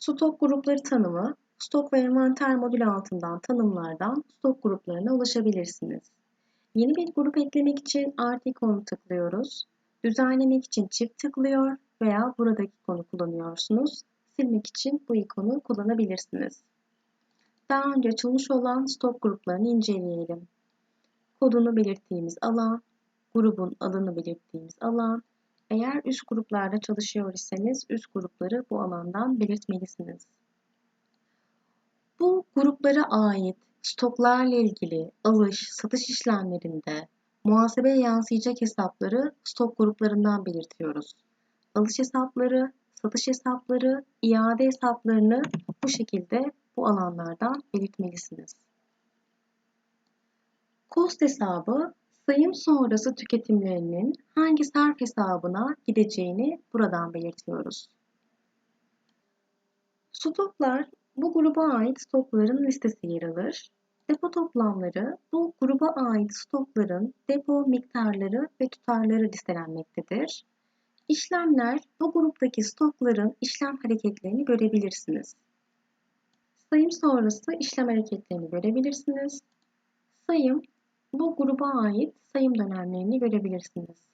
Stok grupları tanımı, stok ve envanter modülü altından tanımlardan stok gruplarına ulaşabilirsiniz. Yeni bir grup eklemek için artı ikonu tıklıyoruz. Düzenlemek için çift tıklıyor veya buradaki ikonu kullanıyorsunuz. Silmek için bu ikonu kullanabilirsiniz. Daha önce açılmış olan stok gruplarını inceleyelim. Kodunu belirttiğimiz alan, grubun adını belirttiğimiz alan, eğer üst gruplarda çalışıyor iseniz üst grupları bu alandan belirtmelisiniz. Bu gruplara ait stoklarla ilgili alış, satış işlemlerinde muhasebeye yansıyacak hesapları stok gruplarından belirtiyoruz. Alış hesapları, satış hesapları, iade hesaplarını bu şekilde bu alanlardan belirtmelisiniz. Kost hesabı sayım sonrası tüketimlerinin hangi sarf hesabına gideceğini buradan belirtiyoruz. Stoklar bu gruba ait stokların listesi yer alır. Depo toplamları bu gruba ait stokların depo miktarları ve tutarları listelenmektedir. İşlemler bu gruptaki stokların işlem hareketlerini görebilirsiniz. Sayım sonrası işlem hareketlerini görebilirsiniz. Sayım bu gruba ait sayım dönemlerini görebilirsiniz.